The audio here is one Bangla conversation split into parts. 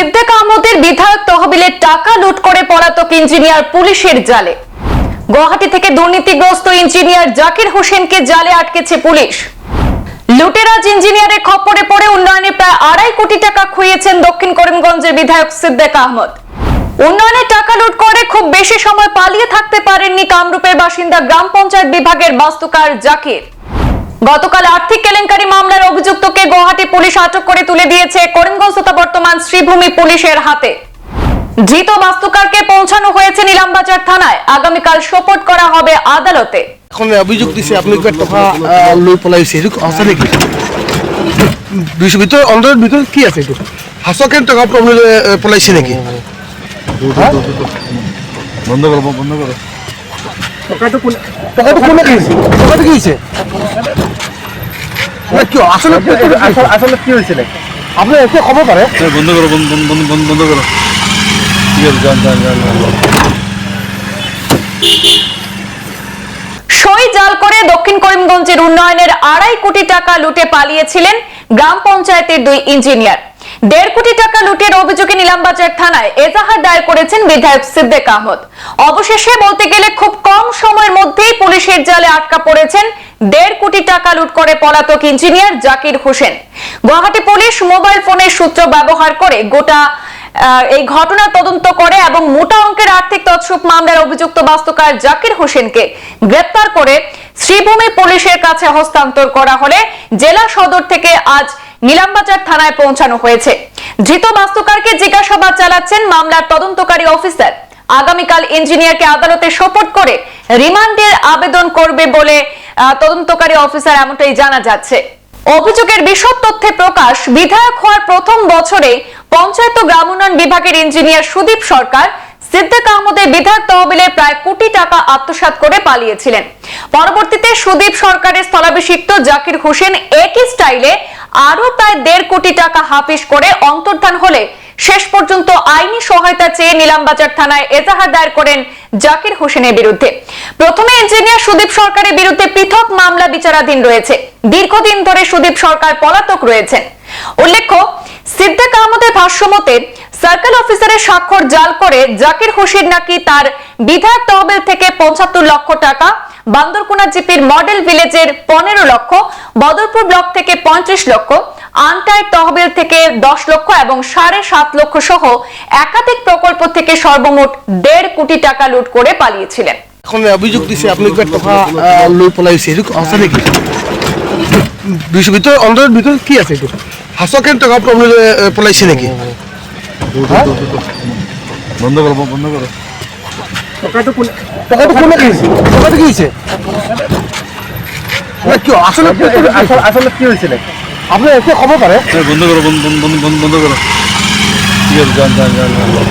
সিদ্দিক আহমদের বিধায়ক তহবিলের টাকা লুট করে পলাতক ইঞ্জিনিয়ার পুলিশের জালে। গুয়াহাটি থেকে দুর্নীতিগ্রস্ত ইঞ্জিনিয়ার জাকির হোসেনকে জালে আটকেছে পুলিশ। লুটেরাজ ইঞ্জিনিয়ারের খপ্পরে পড়ে উন্নয়নে প্রায় আড়াই কোটি টাকা খুইয়েছেন দক্ষিণ করিমগঞ্জের বিধায়ক সিদ্দিক আহমদ। উন্নয়নের টাকা লুট করে খুব বেশি সময় পালিয়ে থাকতে পারেননি কামরূপের বাসিন্দা গ্রাম পঞ্চায়েত বিভাগের বাস্তুকার জাকির। গতকাল আর্থিক কেলেঙ্কারি মামলার পুলিশ আটক করে তুলে দিয়েছে করিমগঞ্জ তথা বর্তমান শ্রীভূমি পুলিশের হাতে। ধৃত বাস্তুকারকে পৌঁছানো হয়েছে নিলামবাজার থানায়। আগামীকাল সোপর্ট করা হবে আদালতে। এখন অভিযোগ দিছে আপুনি কিবা টকা আহ, লৈ পলাইছে? সেইটো সঁচা নেকি? ভিতৰত অন্তৰৰ ভিতৰত কি আছে এইটো সঁচাকে টকা প্ৰব্লেম লৈ পলাইছে নেকি? বন্ধ করো বন্ধ করো। টকাটো কোনে টকাটো কোনে কিনিছে টকাটো কি কি আপুনি বন্ধ করো বন্ধ করো। ঠিক আছে যান যান যান। সই জাল করে দক্ষিণ করিমগঞ্জের উন্নয়নের আড়াই কোটি টাকা লুটে পালিয়েছিলেন গ্রাম পঞ্চায়েতের দুই ইঞ্জিনিয়ার। দেড় কোটি টাকা লুটের অভিযোগে নিলামবাজার থানায় এজাহার দায়ের করেছেন বিধায়ক সিদ্দিক আহমদ। অবশেষে বলতে গেলে খুব কম সময়ের মধ্যেই পুলিশের জালে আটকা পড়েছেন দেড় কোটি টাকা লুট করে পলাতক engineer Zakir Hossain. Guwahati police mobile ফোনের সূত্র ব্যবহার করে গোটা এই ঘটনা তদন্ত করে এবং মোটা অঙ্কের আর্থিক তৎসব মামলার অভিযুক্ত বাস্তুকার জাকির হোসেনকে গ্রেপ্তার করে শ্রীভূমি পুলিশের কাছে হস্তান্তর করা হলে জেলা সদর থেকে আজ নিলামবাজার থানায় পৌঁছানো হয়েছে। ধৃত বাস্তুকারকে জিজ্ঞাসাবাদ চালাচ্ছেন মামলার তদন্তকারী অফিসার। আগামীকাল ইঞ্জিনিয়ারকে আদালতে সোপর্ট করে রিমান্ডের আবেদন করবে বলে তদন্তকারী অফিসার এমনটাই জানা যাচ্ছে। অভিযোগের বিশদ তথ্যে প্রকাশ, বিধায়ক হওয়ার প্রথম বছরে পঞ্চায়েত গ্রাম উন্নয়ন বিভাগের ইঞ্জিনিয়ার সুদীপ সরকার সিদ্দিক আহমদের বিধায়ক তহবিলে প্রায় কোটি টাকা আত্মসাৎ করে পালিয়েছিলেন। পরবর্তীতে সুদীপ সরকারের স্থলাভিষিক্ত জাকির হোসেন একই স্টাইলে আরও প্রায় দেড় কোটি টাকা হাফিস করে অন্তর্ধান হলে শেষ পর্যন্ত আইনি সহায়তা চেয়ে নিলামবাজার থানায় এজাহার দায়ের করেন জাকির হোসেনের বিরুদ্ধে। প্রথমে ইঞ্জিনিয়ার সুদীপ সরকারের বিরুদ্ধে পৃথক মামলা বিচারাধীন রয়েছে। দীর্ঘদিন ধরে সুদীপ সরকার পলাতক রয়েছেন। উল্লেখ্য, সিদ্দিক আহমদের ভাষ্যমতে, সার্কেল অফিসারের স্বাক্ষর জাল করে জাকির হোসেন নাকি তার বিধায়ক তহবিল থেকে পঁচাত্তর লক্ষ টাকা বান্দরকুনা জিপির মডেল ভিলেজের পনেরো লক্ষ বদরপুর ব্লক থেকে পঁয়ত্রিশ লক্ষ আনটাইড তহবিল থেকে দশ লক্ষ এবং সাড়ে সাত লক্ষ সহ একাধিক প্রকল্প থেকে সর্বমোট দেড় কোটি টাকা লুট করে পালিয়েছিলেন। এখন অভিযোগ দিছে আপুনি লৈ পলাইছে নেকি? ভিতৰত অন্তৰৰ ভিতৰত কি আছে এইটো টকা পলাইছে নেকি? বন্ধ করো বন্ধ করো। টকাটো তো কি তো গিয়েছে কি আচলতে আসলে কি হৈছিলে আপুনি এতিয়া ক'ব পাৰে এই বন্ধ করো বন্ধ বন্ধ বন্ধ বন্ধ করো। ঠিক আছে যান যান যান যান।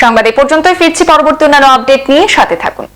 সংবাদ এ পর্যন্তই ফিরছি পরবর্তী অন্যান্য আপডেট নিয়ে। সাথে থাকুন।